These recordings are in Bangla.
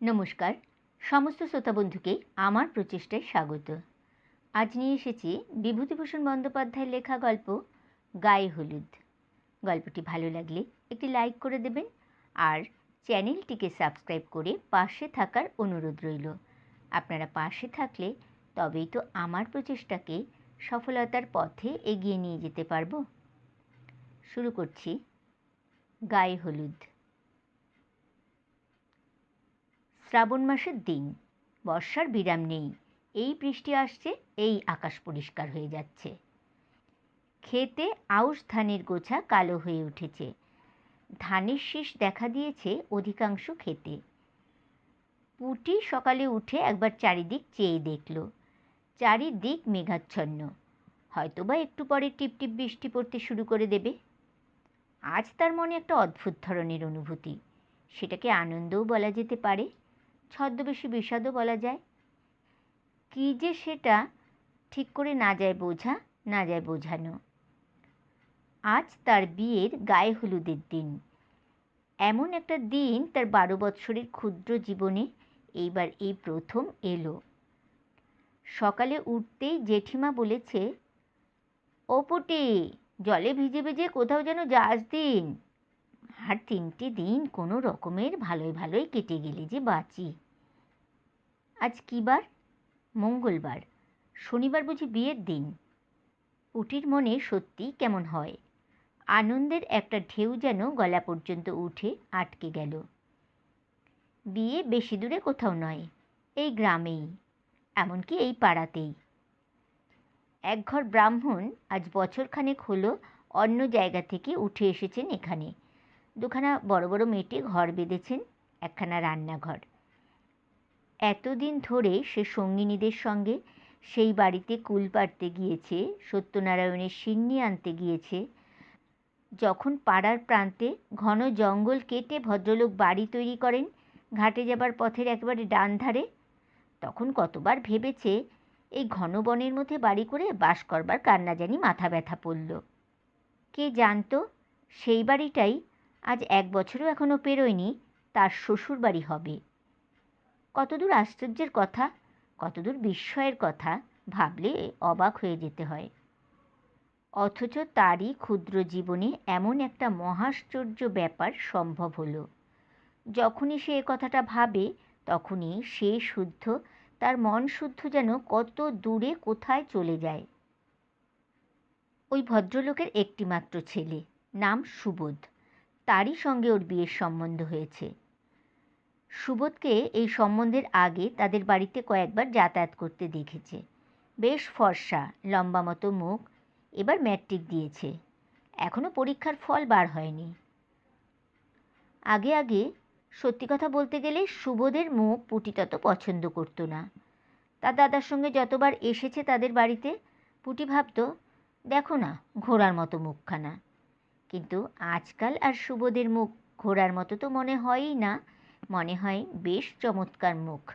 নমস্কার। সমস্ত শ্রোতা বন্ধুকে আমার প্রচেষ্টায় স্বাগত। আজ নিয়ে এসেছি বিভূতিভূষণ বন্দ্যোপাধ্যায়ের লেখা গল্প গায়ে হলুদ। গল্পটি ভালো লাগলে একটি লাইক করে দেবেন আর চ্যানেলটিকে সাবস্ক্রাইব করে পাশে থাকার অনুরোধ রইল। আপনারা পাশে থাকলে তবেই তো আমার প্রচেষ্টাকে সফলতার পথে এগিয়ে নিয়ে যেতে পারব। শুরু করছি গায়ে হলুদ। শ্রাবণ মাসের দিন। বর্ষার বিরাম নেই। এই বৃষ্টি আসছে, এই আকাশ পরিষ্কার হয়ে যাচ্ছে। খেতে আউশ ধানের গোছা কালো হয়ে উঠেছে। ধানের শীষ দেখা দিয়েছে অধিকাংশ খেতে পুটি সকালে উঠে একবার চারিদিক চেয়ে দেখল। চারিদিক মেঘাচ্ছন্ন। হয়তোবা একটু পরে টিপটিপ বৃষ্টি পড়তে শুরু করে দেবে। আজ তার মনে একটা অদ্ভুত ধরনের অনুভূতি। সেটাকে আনন্দও বলা যেতে পারে। ছদ্মবেশী বিষাদও বলা যায়। কী যে সেটা ঠিক করে না যায় বোঝা, না যায় বোঝানো। আজ তার বিয়ের গায়ে হলুদের দিন। এমন একটা দিন তার বারো বৎসরের ক্ষুদ্র জীবনে এইবার এই প্রথম এলো। সকালে উঠতেই জেঠিমা বলেছে, ও পুটি, জলে ভিজে ভিজে কোথাও যেন যাস দিন। আর তিনটে দিন কোনো রকমের ভালোই ভালোই কেটে গেলে যে বাঁচি। আজ কী বার? মঙ্গলবার। শনিবার বুঝি বিয়ের দিন। পুটির মনে সত্যি কেমন হয়। আনন্দের একটা ঢেউ যেন গলা পর্যন্ত উঠে আটকে গেল। বিয়ে বেশি দূরে কোথাও নয়, এই গ্রামেই, এমনকি এই পাড়াতেই। একঘর ব্রাহ্মণ আজ বছরখানেক হলো অন্য জায়গা থেকে উঠে এসেছেন এখানে। দুখানা বড় বড় মেটে ঘর বেঁধেছেন, একখানা রান্নাঘর। এতদিন ধরে সে সঙ্গিনীদের সঙ্গে সেই বাড়িতে কুল পাড়তে গিয়েছে, সত্যনারায়ণের সিন্নি আনতে গিয়েছে। যখন পাড়ার প্রান্তে ঘন জঙ্গল কেটে ভদ্রলোক বাড়ি তৈরি করেন, ঘাটে যাবার পথের একেবারে ডান ধারে, তখন কতবার ভেবেছে এই ঘন বনের মধ্যে বাড়ি করে বাস করবার কান্না জানি মাথা ব্যথা পড়ল কে জানতো, সেই বাড়িটাই আজ এক বছরও এখনও পেরোয়নি, তার শ্বশুর বাড়ি হবে। কতদূর আশ্চর্যের কথা, কতদূর বিস্ময়ের কথা ভাবলে অবাক হয়ে যেতে হয়। অথচ তারই ক্ষুদ্র জীবনে এমন একটা মহাশ্চর্য ব্যাপার সম্ভব হলো। যখনই সে কথাটা ভাবে, তখনই সে শুদ্ধ, তার মন শুদ্ধ যেন কত দূরে কোথায় চলে যায়। ওই ভদ্রলোকের একটিমাত্র ছেলে, নাম সুবোধ। তারই সঙ্গে ওর বিয়ের সম্বন্ধ হয়েছে। সুবোধকে এই সম্বন্ধের আগে তাদের বাড়িতে কয়েকবার যাতায়াত করতে দেখেছে। বেশ ফর্সা, লম্বা মতো মুখ, এবার ম্যাট্রিক দিয়েছে। এখনও পরীক্ষার ফল বার হয়নি। আগে আগে, সত্যি কথা বলতে গেলে সুবোধের মুখ পুটি তত পছন্দ করতো না। তার দাদার সঙ্গে যতবার এসেছে তাদের বাড়িতে, পুটি ভাবত, দেখো না, ঘোড়ার মতো মুখখানা। কিন্তু আজকাল আর সুবোধের মুখ ঘোড়ার মতো তো মনে হয়ই না। মনে হয় বেশ চমৎকার মুখ।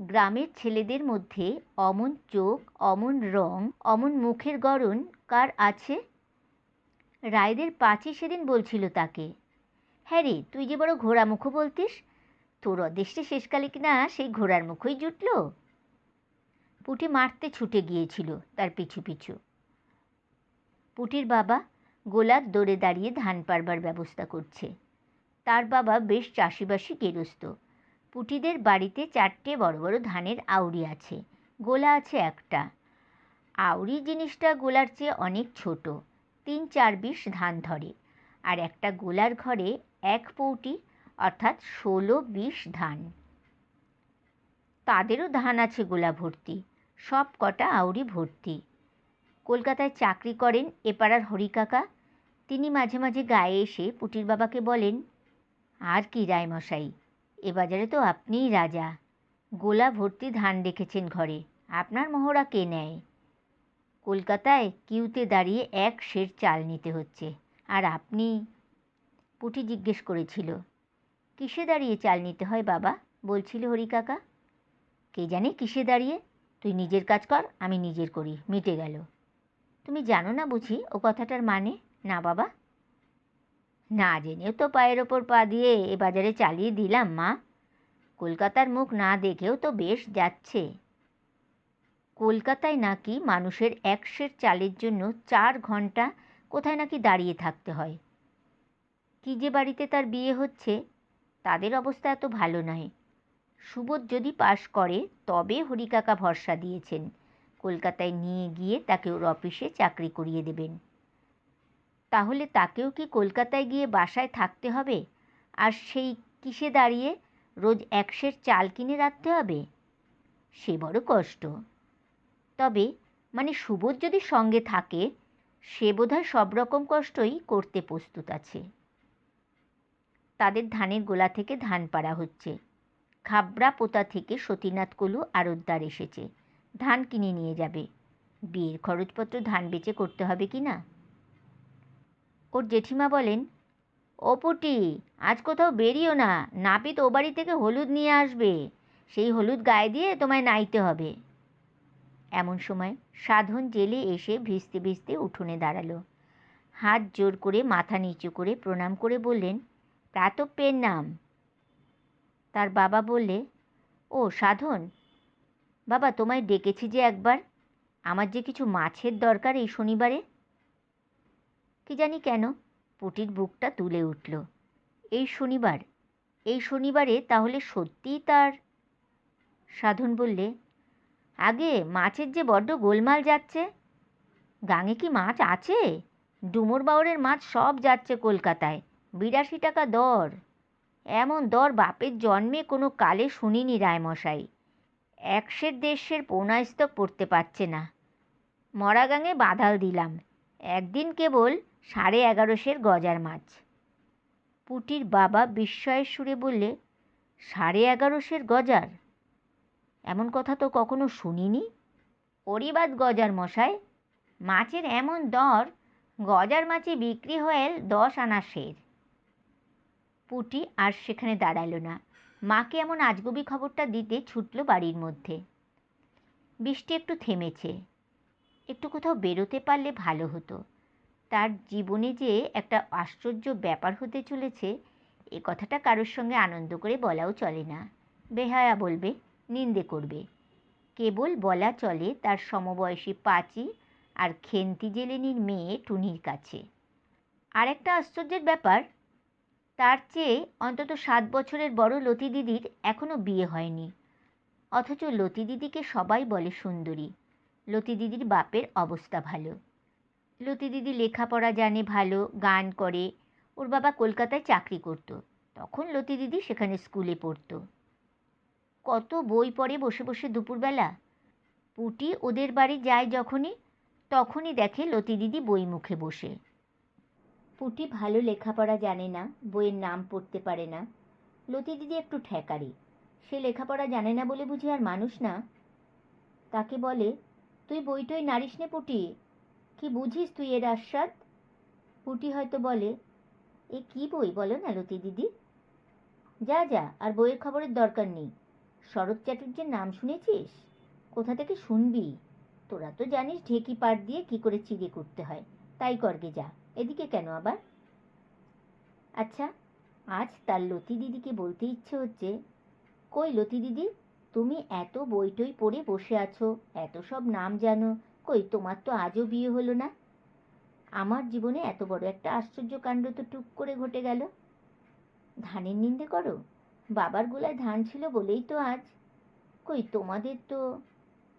গ্রামের ছেলেদের মধ্যে অমন চোখ, অমন রং, অমন মুখের গড়ন কার আছে? রায়দের পাঁচি সেদিন বলছিল তাকে হ্যাঁ রে, তুই যে বড় ঘোড়া মুখো বলতিস, তোর অদেশে শেষকালে কিনা সেই ঘোড়ার মুখই জুটল? পুটি মারতে ছুটে গিয়েছিল তার পিছু পিছু। পুটির বাবা গোলার দৌড়ে দাঁড়িয়ে ধান পারবার ব্যবস্থা করছে। তার বাবা বেশ চাষিবাসি গেরস্ত। পুটিদের বাড়িতে চারটে বড় বড় ধানের আউরি আছে, গোলা আছে একটা। আউরি জিনিসটা গোলার চেয়ে অনেক ছোট, তিন চার বিশ ধান ধরে। আর একটা গোলার ঘরে এক পৌটি, অর্থাৎ ষোলো বিশ ধান। তাদেরও ধান আছে গোলা ভর্তি, সব কটা আউরি ভর্তি। কলকাতায় চাকরি করেন এপাড়ার হরিকাকা। তিনি মাঝে মাঝে গায়ে এসে পুটির বাবাকে বলেন আর কি, রায়মশাই? এ বাজারে তো আপনিই রাজা। গোলা ভর্তি ধান রেখেছেন ঘরে। আপনার মহড়া কে নেয়? কলকাতায় কিউতে দাঁড়িয়ে এক সের চাল নিতে হচ্ছে। আর আপনি? পুটি জিজ্ঞেস করেছিল। কিসে দাঁড়িয়ে চাল নিতে হয় বাবা? বলছিল হরিকাকা কে জানে কিসে দাঁড়িয়ে? তুই নিজের কাজ কর, আমি নিজের করি। মিটে গেল। তুমি জানো না বুঝি ও কথাটার মানে? না বাবা। না জেনেও তো পায়ের ওপর পা দিয়ে এ বাজারে চালিয়ে দিলাম, মা। কলকাতার মুখ না দেখেও তো বেশ যাচ্ছে। কলকাতায় নাকি মানুষের এক সের চালের জন্য চার ঘণ্টা কোথায় নাকি দাঁড়িয়ে থাকতে হয়। কী যে বাড়িতে তার বিয়ে হচ্ছে, তাদের অবস্থা এত ভালো নয়। সুবোধ যদি পাশ করে, তবে হরিকাকা ভরসা দিয়েছেন। কলকাতায় নিয়ে গিয়ে তাকে ওর অফিসে চাকরি করিয়ে দেবেন। তাহলে তাকেও কি কলকাতায় গিয়ে বাসায় থাকতে হবে? আর সেই কিসে দাঁড়িয়ে রোজ একশের চাল কিনে রাখতে হবে? সে বড় কষ্ট। তবে মানে সুবোধ যদি সঙ্গে থাকে, সে বোধহয় সব রকম কষ্টই করতে প্রস্তুত আছে। তাদের ধানের গোলা থেকে ধান পাড়া হচ্ছে। খাবড়া পোতা থেকে সতীনাথ কলু আড়তদার এসেছে। ধান কিনে নিয়ে যাবে। বিয়ের খরচপত্র ধান বেচে করতে হবে কি না? ওর জেঠিমা বলেন, ও পুটি, আজ কোথাও বেরিও না, নাপিত ও বাড়ি থেকে হলুদ নিয়ে আসবে, সেই হলুদ গায়ে দিয়ে তোমায় নাইতে হবে। এমন সময় সাধন জেলে এসে ভিজতে ভিজতে উঠোনে দাঁড়াল। হাত জোর করে, মাথা নিচু করে প্রণাম করে বললেন, প্রাতপ্যের নাম। তার বাবা বললে, ও সাধন, বাবা তোমায় ডেকেছি যে একবার, আমার যে কিছু মাছের দরকার এই শনিবারে? কি জানি কেন পুটির বুকটা তুলে উঠল। এই শনিবার, এই শনিবারে তাহলে সত্যিই তার, সাধন বললে, আগে মাছের যে বড্ড গোলমাল যাচ্ছে, গাঙে কি মাছ আছে? ডুমুর বাউরের মাছ সব যাচ্ছে কলকাতায়, বিরাশি টাকা দর। এমন দর বাপের জন্মে কোনো কালে শুনিনি রায়মশাই। একশের দেশের পৌনাস্তক পড়তে পারছে না। মরা গাঙে বাঁধাল দিলাম। একদিন কেবল সাড়ে এগারোশের গজার মাছ। পুটির বাবা বিস্ময়ের সুরে বললে, সাড়ে এগারোশের গজার? এমন কথা তো কখনো শুনিনি। পরিবাদ গজার মশাই, মাছের এমন দর, গজার মাছে বিক্রি হয়ে দশ আনা সের পুটি আর সেখানে দাঁড়াল না। মাকে এমন আজগুবি খবরটা দিতে ছুটল বাড়ির মধ্যে। বৃষ্টি একটু থেমেছে। একটু কোথাও বেরোতে পারলে ভালো হতো। তার জীবনে যে একটা আশ্চর্য ব্যাপার হতে চলেছে, এ কথাটা কারোর সঙ্গে আনন্দ করে বলাও চলে না। বেহায়া বলবে, নিন্দে করবে। কেবল বলা চলে তার সমবয়সী পাচি আর খেন্তি জেলেনির মেয়ে টুনির কাছে। আর একটা আশ্চর্যের ব্যাপার, তার চেয়ে অন্তত সাত বছরের বড় লতি দিদির এখনও বিয়ে হয়নি। অথচ লতি দিদিকে সবাই বলে সুন্দরী। লতি দিদির বাপের অবস্থা ভালো। লতি দিদি লেখাপড়া জানে, ভালো গান করে। ওর বাবা কলকাতায় চাকরি করতো। তখন লতি দিদি সেখানে স্কুলে পড়তো। কত বই পড়ে বসে বসে দুপুরবেলা। পুটি ওদের বাড়ি যায় যখনই, তখনই দেখে লতি দিদি বই মুখে বসে। পুটি ভালো লেখাপড়া জানে না, বইয়ের নাম পড়তে পারে না। লতি দিদি একটু ঠেকারি। সে লেখাপড়া জানে না বলে বুঝি আর মানুষ না। তাকে বলে, তুই বইটই নারিস নে পুটি কি বুঝিস তুই এর আস্বাদ পুটি হয়তো বলে, এ কি বই বলো না লতি দিদি? যা যা, আর বইয়ের খবরের দরকার নেই। শরৎ চ্যাটার্যের নাম শুনেছিস? কোথা থেকে শুনবি? তোরা তো জানিস ঢেকি পাট দিয়ে কি করে চিড়ে করতে হয়। তাই করগে যা। এদিকে কেন আবার? আচ্ছা আজ তার লতি দিদিকে বলতে ইচ্ছে হচ্ছে, কই লতি দিদি, তুমি এত বই টই পড়ে বসে আছো, এত সব নাম জানো কই, তোমার তো আজও বিয়ে হলো না। আমার জীবনে এত বড় একটা আশ্চর্য কাণ্ড তো টুক করে ঘটে গেল। ধানের নিন্দে করো? বাবার গোলায় ধান ছিল বলেই তো আজ। কই, তোমাদের তো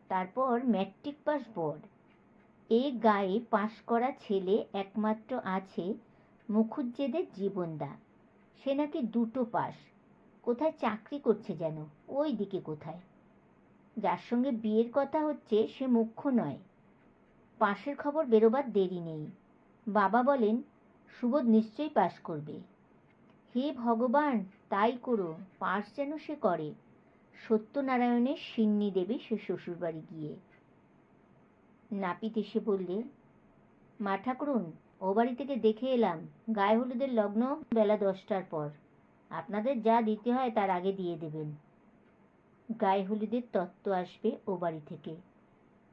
তারপর ম্যাট্রিক পাস বোর্ড এ গায়ে পাশ করা ছেলে একমাত্র আছে মুখুজ্জেদের জীবনদা। সে নাকি দুটো পাস। কোথায় চাকরি করছে যেন? ওই দিকে কোথায়? যার সঙ্গে বিয়ের কথা হচ্ছে সে মুখ্য নয়। পাশের খবর বেরোবার দেরি নেই। বাবা বলেন, সুবোধ নিশ্চয়ই পাশ করবে। হে ভগবান, তাই করো, পাশ যেন সে করে। সত্যনারায়ণের সিন্নি দেবে সে শ্বশুরবাড়ি গিয়ে। নাপিত এসে বললে, মা ঠাকুরুন, ও বাড়ি থেকে দেখে এলাম, গায়ে হলুদের লগ্ন বেলা দশটার পর। আপনাদের যা দিতে হয় তার আগে দিয়ে দেবেন। গায়ে হলুদের তত্ত্ব আসবে ও বাড়ি থেকে।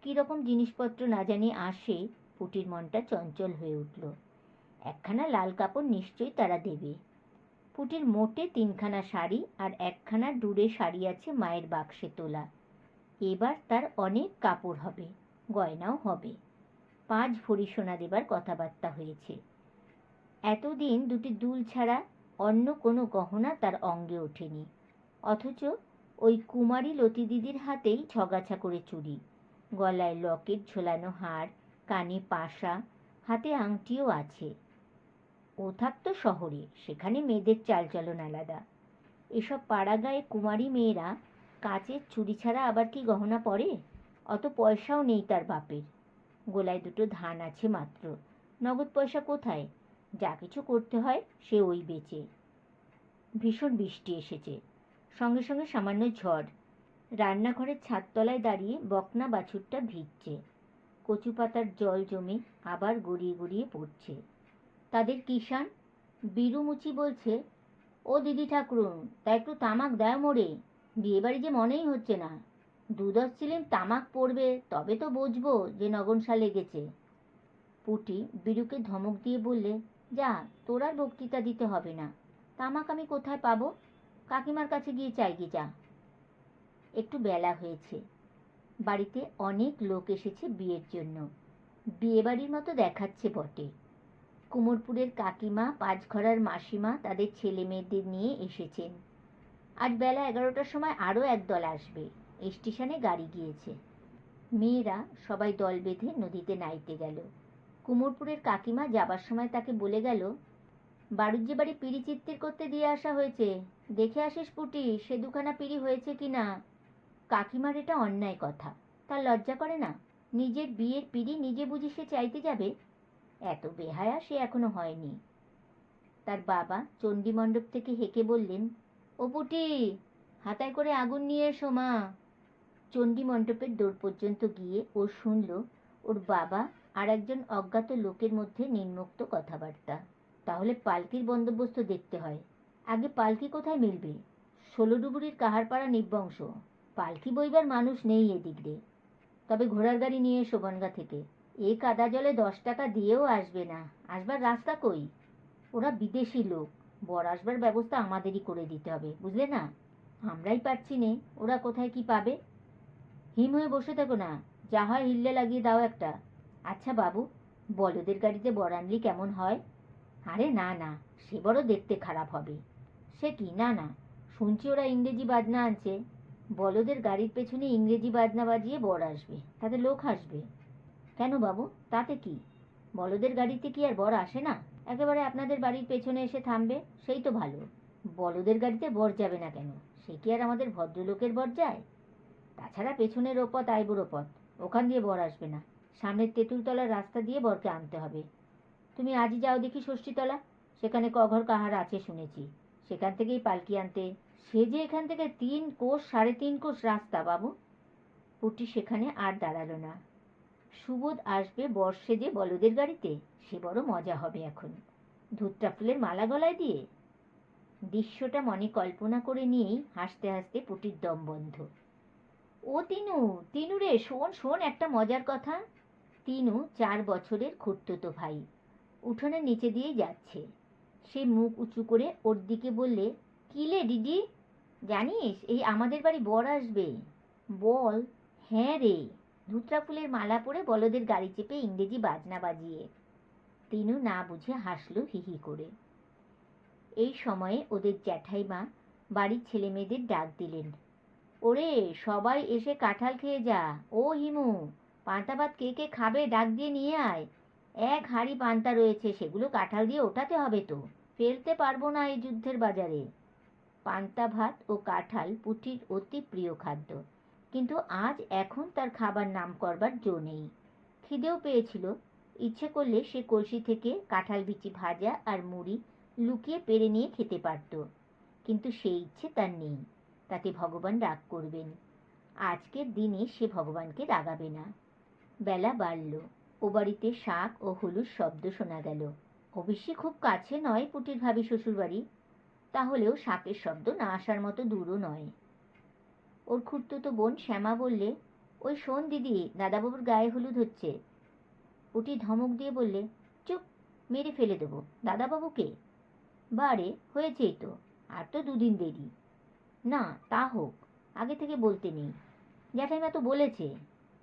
কীরকম জিনিসপত্র না জানি আসে, পুটির মনটা চঞ্চল হয়ে উঠল। একখানা লাল কাপড় নিশ্চয়ই তারা দেবে। পুটির মোটে তিনখানা শাড়ি আর একখানা ডুরে শাড়ি আছে মায়ের বাক্সে তোলা। এবার তার অনেক কাপড় হবে, গয়নাও হবে। পাঁচ ভরি সোনা দেবার কথাবার্তা হয়েছে। এতদিন দুটি দুল ছাড়া অন্য কোনো গহনা তার অঙ্গে ওঠেনি। অথচ ওই কুমারী লতি দিদির হাতেই ছগাছা করে চুড়ি গলায় লকেট ঝোলানো হার, কানে পাশা, হাতে আংটিও আছে। ও থাকতো শহরে, সেখানে মেয়েদের চালচলন আলাদা। এসব পাড়াগাঁয়ে কুমারী মেয়েরা কাচের চুরি ছাড়া আবার কি গহনা পরে? অত পয়সাও নেই তার বাপের। গোলায় দুটো ধান আছে মাত্র। নগদ পয়সা কোথায়? যা কিছু করতে হয়, সে ওই বেচে। ভীষণ বৃষ্টি এসেছে। সঙ্গে সঙ্গে সামান্য ঝড়। রান্নাঘরের ছাদতলায় দাঁড়িয়ে বকনা বাছুরটা ভিজছে। কচু পাতার জল জমে আবার গড়িয়ে গড়িয়ে পড়ছে। তাদের কিষান বিরুমুচি বলছে, ও দিদি ঠাকুরুন, তা একটু তামাক দেয় মোড়ে বিয়েবাড়ি যে মনেই হচ্ছে না। দুদশ ছিলেন তামাক পড়বে, তবে তো বুঝব যে নগনসা লেগেছে। পুটি বিরুকে ধমক দিয়ে বললে, যা, তোর আর বক্তৃতা দিতে হবে না। তামাক আমি কোথায় পাবো? কাকিমার কাছে গিয়ে চাই গি যা। একটু বেলা হয়েছে। বাড়িতে অনেক লোক এসেছে বিয়ের জন্য। বিয়েবাড়ির মতো দেখাচ্ছে বটে। কুমোরপুরের কাকিমা, পাঁচঘরার মাসিমা, তাদের ছেলে মেয়েদের নিয়ে এসেছেন। আজ বেলা এগারোটার সময় আরও একদল আসবে। স্টেশনে গাড়ি গিয়েছে। মেয়েরা সবাই দল বেঁধে নদীতে নাইতে গেল। কুমোরপুরের কাকিমা যাবার সময় তাকে বলে গেল বাড়ুজ্যে বাড়ি পিড়ি চিত্তির করতে দিয়ে আসা হয়েছে। দেখে আসিস পুটি, সে দুখানা পিড়ি হয়েছে কি না কাকিমার এটা অন্যায় কথা। তার লজ্জা করে না? নিজের বিয়ের পিড়ি নিজে বুঝি সে চাইতে যাবে? এত বেহায়া সে এখনও হয়নি। তার বাবা চণ্ডী মণ্ডপ থেকে হেঁকে বললেন, ও পুটি, হাতায় করে আগুন নিয়ে এসো মা। চণ্ডী মণ্ডপের দৌড় পর্যন্ত গিয়ে ও শুনল, ওর বাবা আর একজন অজ্ঞাত লোকের মধ্যে নিম্নোক্ত কথাবার্তা। তাহলে পালকির বন্দোবস্ত দেখতে হয়। আগে পালকি কোথায় মিলবে? ষোলোডুবুরির কাহারপাড়া নির্বংশ। পালকি বইবার মানুষ নেই এদিক রে তবে ঘোড়ার গাড়ি নিয়ে বনগা থেকে। এ কাদা জলে দশ টাকা দিয়েও আসবে না। আসবার রাস্তা কই? ওরা বিদেশি লোক। বর আসবার ব্যবস্থা আমাদেরই করে দিতে হবে, বুঝলে না? আমরাই পারছি নে। ওরা কোথায় কি পাবে? হিম হয়ে বসে থাকো না। যা হয় হিল্লে লাগিয়ে দাও একটা। আচ্ছা বাবু, বলদের গাড়িতে বর আনলি কেমন হয়? আরে না না, সে বড় দেখতে খারাপ হবে। সে কি? না না। শুনছি ওরা ইংরেজি বাজনা আনছে। বলদের গাড়ির পেছনে ইংরেজি বাজনা বাজিয়ে বর আসবে, তাতে লোক আসবে কেন বাবু? তাতে কি? বলদের গাড়িতে কি আর বর আসে না? একেবারে আপনাদের বাড়ির পেছনে এসে থামবে, সেই তো ভালো। বলদের গাড়িতে বর যাবে না কেন? সে কি আর আমাদের ভদ্রলোকের বর যায়? তাছাড়া পেছনের ওপথ আইবুড়ো পথ, ওখান দিয়ে বর আসবে না। সামনের তেঁতুলতলার রাস্তা দিয়ে বরকে আনতে হবে। তুমি আজই যাও দেখি ষষ্ঠীতলা, সেখানে কঘর কাহার আছে শুনেছি। সেখান থেকেই পালকি আনতে সে যে এখান থেকে তিন কোষ, সাড়ে তিন কোষ রাস্তা, বাবু। পুটি সেখানে আর দাঁড়াল না। সুবোধ আসবে বর্ষে যে বলদের গাড়িতে, সে বড় মজা হবে এখন। ধুত্রা ফুলের মালা গলায় দিয়ে। দৃশ্যটা মনে কল্পনা করে নিয়েই হাসতে হাসতে পুটির দম বন্ধ। ও তিনু তিনু রে, শোন শোন একটা মজার কথা। তিনু চার বছরের খুঁড়তুতো ভাই। উঠোনের নিচে দিয়েই যাচ্ছে। সে মুখ উঁচু করে ওর দিকে বললে কিলে দিদি? জানিস, এই আমাদের বাড়ি বর আসবে। বল হ্যাঁ রে। ধুতরা ফুলের মালা পরে বলদের গাড়ি চেপে ইংরেজি বাজনা বাজিয়ে। তিনু না বুঝে হাসলো হিহি করে। এই সময়ে ওদের জ্যাঠাইমা বাড়ির ছেলে মেয়েদের ডাক দিলেন। ওরে, সবাই এসে কাঁঠাল খেয়ে যা। ও হিমু, পান্তা ভাত কে কে খাবে ডাক দিয়ে নিয়ে আয়। এক হাঁড়ি পান্তা রয়েছে, সেগুলো কাঁঠাল দিয়ে ওঠাতে হবে তো। ফেলতে পারব না এই যুদ্ধের বাজারে। পান্তা ভাত ও কাঁঠাল পুটির অতি প্রিয় খাদ্য। কিন্তু আজ এখন তার খাবার নাম করবার জো নেই। খিদেও পেয়েছিল। ইচ্ছে করলে সে কলসি থেকে কাঁঠাল বিচি ভাজা আর মুড়ি লুকিয়ে পেরে নিয়ে খেতে পারত। কিন্তু সেই ইচ্ছে তার নেই। তাতে ভগবান রাগ করবেন। আজকের দিনে সে ভগবানকে রাগাবে না। বেলা বাড়ল। ও বাড়িতে শাক ও হলুদ শব্দ শোনা গেল। অবশ্যই খুব কাছে নয় পুটির ভাবি শ্বশুরবাড়ি। তাহলেও শাকের শব্দ না আসার মতো দূরও নয়। ওর খুঁড়তুতো বোন শ্যামা বললে, ওই শোন দিদি, দাদাবাবুর গায়ে হলুদ হচ্ছে। পুটি ধমক দিয়ে বললে, চুপ, মেরে ফেলে দেবো। দাদাবাবুকে? বারে, হয়েছেই তো। আর তো দুদিন দেরি। না, তা হোক, আগে থেকে বলতে নেই। জ্যাঠাইমা তো বলেছে।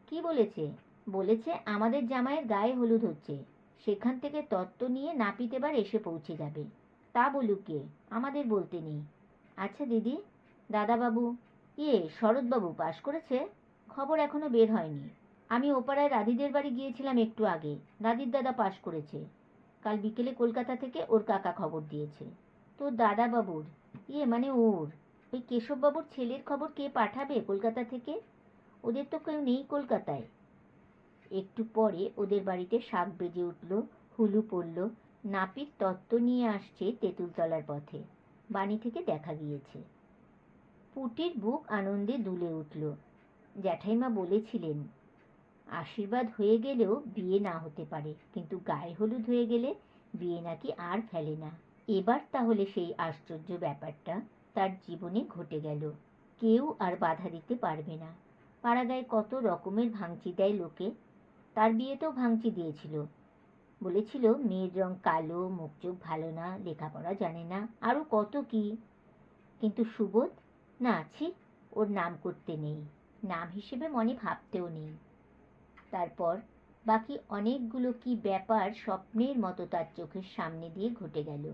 কি বলেছে? বলেছে আমাদের জামাইয়ের গায়ে হলুদ হচ্ছে। সেখান থেকে তত্ত্ব নিয়ে নাপিত এবার এসে পৌঁছে যাবে। তা বলুক আমাদের বলতে নেই। আচ্ছা দিদি, দাদাবাবু ইয়ে শরৎবাবু পাশ করেছে? খবর এখনও বের হয়নি। আমি ওপাড়ায় রাধিদের বাড়ি গিয়েছিলাম একটু আগে। রাধির দাদা পাশ করেছে। কাল বিকেলে কলকাতা থেকে ওর কাকা খবর দিয়েছে। তোর দাদাবাবুর? ইয়ে মানে ওর? ওই কেশববাবুর ছেলের খবর কে পাঠাবে কলকাতা থেকে? ওদের তো কেউ নেই কলকাতায়। একটু পরে ওদের বাড়িতে শাক বেজে উঠল, হুলু পড়ল নাপিত তত্ত্ব নিয়ে আসছে তেঁতুলতলার পথে। বাণী থেকে দেখা গিয়েছে। পুটির বুক আনন্দে দুলে উঠল। জ্যাঠাইমা বলেছিলেন, আশীর্বাদ হয়ে গেলেও বিয়ে না হতে পারে, কিন্তু গায়ে হলুদ হয়ে গেলে বিয়ে নাকি আর ফেলে না। এবার তাহলে সেই আশ্চর্য ব্যাপারটা তার জীবনে ঘটে গেল। কেউ আর বাধা দিতে পারবে না। পাড়াগায় কত রকমের ভাঙচি দেয় লোকে। তার বিয়েতেও ভাঙচি দিয়েছিল। বলেছিল, মেয়ের রং কালো, মুখ চোখ ভালো না, লেখাপড়া জানে না আরও কত কি? কিন্তু সুবোধ, না ছি, ওর নাম করতে নেই, নাম হিসেবে মনে ভাবতেও নেই। তারপর, বাকি অনেকগুলো কি ব্যাপার স্বপ্নের মতো তার চোখের সামনে দিয়ে ঘটে গেল।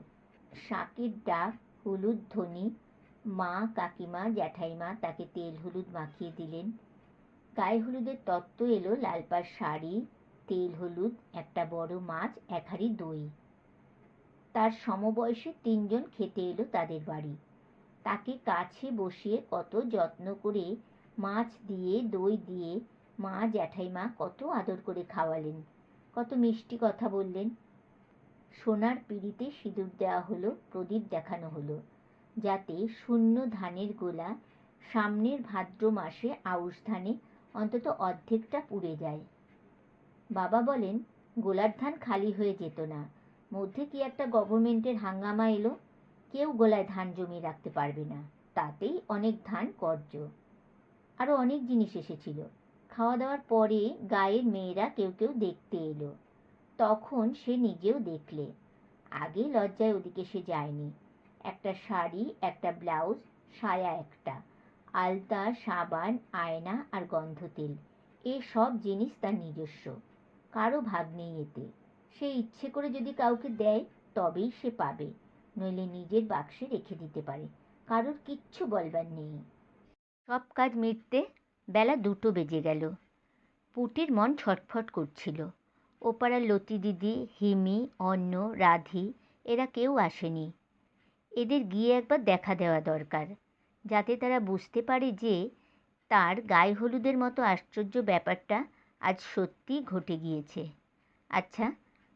শাকের ডাক হলুদ ধ্বনি মা, কাকিমা, জ্যাঠাইমা তাকে তেল হলুদ মাখিয়ে দিলেন। গায়ে হলুদের তত্ত্ব এলো লালপার শাড়ি তেল, হলুদ, একটা বড় মাছ, এক হাঁড়ি দই। তার সমবয়সী তিনজন খেতে এলো তাদের বাড়ি। তাকে কাছে বসিয়ে কত যত্ন করে মাছ দিয়ে, দই দিয়ে, মা জ্যাঠাইমা কত আদর করে খাওয়ালেন, কত মিষ্টি কথা বললেন। সোনার পিড়িতে সিঁদুর দেওয়া হলো, প্রদীপ দেখানো হলো, যাতে শূন্য ধানের গোলা সামনের ভাদ্র মাসে আউশ ধানে অন্তত অর্ধেকটা পুড়ে যায়। বাবা বলেন, গোলার ধান খালি হয়ে যেত না। মধ্যে কি একটা গভর্নমেন্টের হাঙ্গামা এলো? কেউ গোলায় ধান জমিয়ে রাখতে পারবে না। তাতেই অনেক ধান কর্য। আরও অনেক জিনিস এসেছিল। খাওয়া দাওয়ার পরে গায়ের মেয়েরা কেউ কেউ দেখতে এলো। তখন সে নিজেও দেখলে। আগে লজ্জায় ওদিকে সে যায়নি। একটা শাড়ি, একটা ব্লাউজ, সায়া একটা। আলতা, সাবান, আয়না আর গন্ধ তেল এসব জিনিস তার নিজস্ব। কারও ভাগ নেই এতে। সে ইচ্ছে করে যদি কাউকে দেয়, তবেই সে পাবে। নইলে নিজের বাক্সে রেখে দিতে পারে। কারোর কিচ্ছু বলবার নেই। সব কাজ মিটতে বেলা দুটো বেজে গেল। পুটির মন ছটফট করছিল। ওপাড়ার লতি দিদি, হিমি, অন্ন, রাধি, এরা কেউ আসেনি। এদের গিয়ে একবার দেখা দেওয়া দরকার, যাতে তারা বুঝতে পারে যে তার গায়ে হলুদের মতো আশ্চর্য ব্যাপারটা আজ সত্যিই ঘটে গিয়েছে। আচ্ছা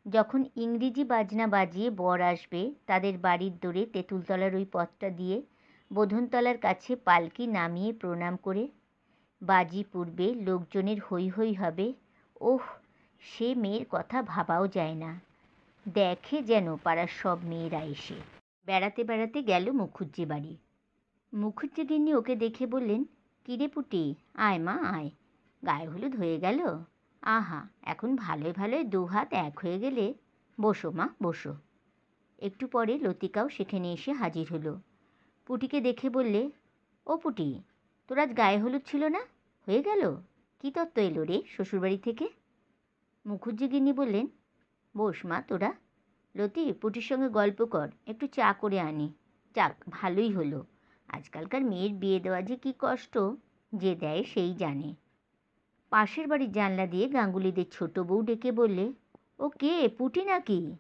যখন ইংরেজি বাজনা বাজিয়ে বর আসবে, তাদের বাড়ির দোরে তেঁতুলতলার ওই পথটা দিয়ে বোধনতলার কাছে পালকি নামিয়ে প্রণাম করে, বাজি পূর্বে লোকজনের হৈ হৈ হবে, ওহ, সে মেয়ের কথা ভাবাও যায় না। দেখে যেন পাড়ার সব মেয়েরা এসে। বেড়াতে বেড়াতে গেল মুখুজ্জি বাড়ি। মুখুজ্জি ওকে দেখে বললেন, কিরে পুটি, আয় মা, আয়। গায়ে হলুদ হয়ে গেল। আহা, এখন ভালোই ভালোই দু হাত এক হয়ে গেলে। বসো মা, বসো। একটু পরে লতিকাও সেখানে এসে হাজির হলো। পুটিকে দেখে বললে, ও পুটি, তোর আজ গায়ে হলুদ ছিল না? হয়ে গেল? কী তত্ত্ব এলো রে শ্বশুরবাড়ি থেকে? মুখুজ্জি গিন্নি বললেন, বস মা, তোরা। লতি, পুটির সঙ্গে গল্প কর, একটু চা করে আনি। যাক, ভালোই হলো। আজকালকার মেয়ের বিয়ে দেওয়া যে কী কষ্ট, যে দেয় সেই জানে। পাশের বাড়ির জানলা দিয়ে গাঙ্গুলিদের ছোট বউ ডেকে বললে, ও কে, পুটি নাকি?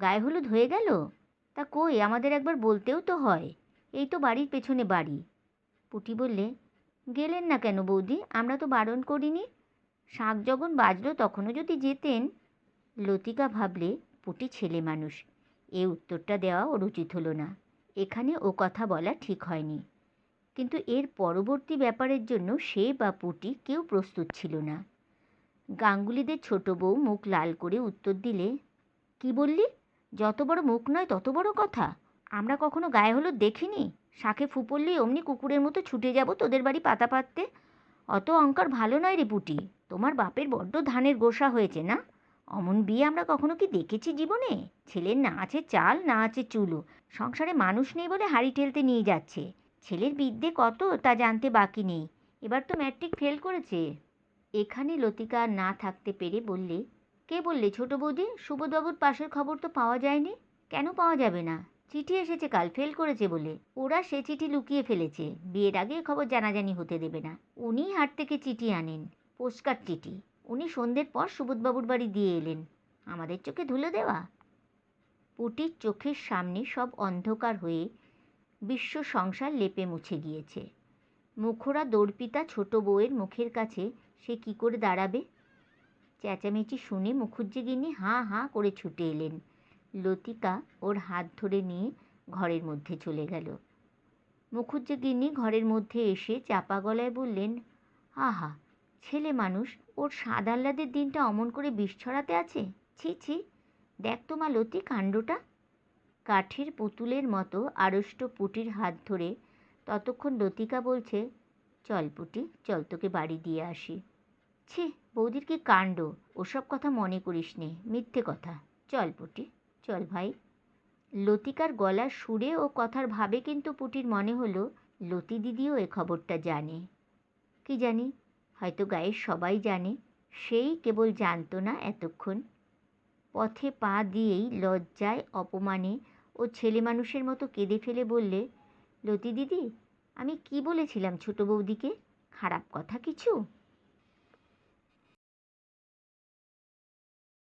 গায়ে হলুদ হয়ে গেল? তা কই, আমাদের একবার বলতেও তো হয়। এই তো বাড়ির পেছনে বাড়ি। পুটি বললে, গেলেন না কেন বৌদি? আমরা তো বারণ করিনি। শাক যখন বাজলো তখনও যদি যেতেন? লতিকা ভাবলে, পুটি ছেলে মানুষ। এ উত্তরটা দেওয়া উচিত হলো না। এখানে ও কথা বলা ঠিক হয়নি। কিন্তু এর পরবর্তী ব্যাপারের জন্য সে বা পুটি কেউ প্রস্তুত ছিল না। গাঙ্গুলিদের ছোট বউ মুখ লাল করে উত্তর দিলে, কি বললি? যত বড় মুখ নয় তত বড় কথা। আমরা কখনো গায়ে হলুদ দেখিনি? শাকে ফু অমনি কুকুরের মতো ছুটে যাব তোদের বাড়ি পাতা পাততে? অত অঙ্কার ভালো নয় রে পুটি। তোমার বাপের বড্ড ধানের গোসা হয়েছে না? অমন বিয়ে আমরা কখনো কি দেখেছি জীবনে? ছেলের না আছে চাল, না আছে চুলো। সংসারে মানুষ নেই বলে হাঁড়ি ঠেলতে নিয়ে যাচ্ছে। ছেলের বিদ্যে কত তা জানতে বাকি নেই। এবার তো ম্যাট্রিক ফেল করেছে। এখানে লতিকা না থাকতে পেরে বললে, কে বললে ছোট বৌদি? সুবোধবাবুর পাশের খবর তো পাওয়া যায়নি। কেন পাওয়া যাবে না? চিঠি এসেছে কাল, ফেল করেছে বলে। ওরা সে চিঠি লুকিয়ে ফেলেছে। বিয়ের আগে খবর জানাজানি হতে দেবে না। উনিই হাট থেকে চিঠি আনেন, পোস্টকার্ড চিঠি। উনি সন্ধ্যের পর সুবোধবাবুর বাড়ি দিয়ে এলেন। আমাদের চোখে ধুলো দেওয়া? পুটির চোখের সামনে সব অন্ধকার হয়ে বিশ্ব সংসার লেপে মুছে গিয়েছে। মুখরা দর্পিতা ছোট বউয়ের মুখের কাছে সে কি করে দাঁড়াবে? চেঁচামেচি শুনে মুখুজ্জেগিন্নি হাঁ হাঁ করে ছুটে এলেন। লতিকা ওর হাত ধরে নিয়ে ঘরের মধ্যে চলে গেল। মুখুজ্জেগিন্নি ঘরের মধ্যে এসে চাপা গলায় বললেন, আহা, ছেলে মানুষ, ওর স্বাদ আহ্লাদের দিনটা অমন করে বিষ ছড়াতে আছে? ছি ছি, দেখ তো মা লতি কাণ্ডটা। কাঠের পুতুলের মতো আড়ষ্ট পুটির হাত ধরে ততক্ষণ লতিকা বলছে, চল পুটি, চল তোকে বাড়ি দিয়ে আসি। ছি, বৌদির কি কাণ্ড? ওসব কথা মনে করিস নে, মিথ্যে কথা। চল পুটি, চল ভাই। লতিকার গলার সুরে ও কথার ভাবে কিন্তু পুটির মনে হলো, লতি দিদিও এ খবরটা জানে। কি জানি? হয়তো গায়ের সবাই জানে, সেই কেবল জানতো না এতক্ষণ। পথে পা দিয়েই লজ্জায়, অপমানে ও ছেলে মানুষের মতো কেঁদে ফেলে বললে লতি দিদি আমি কি বলেছিলাম ছোট বৌদিকে? খারাপ কথা কিছু?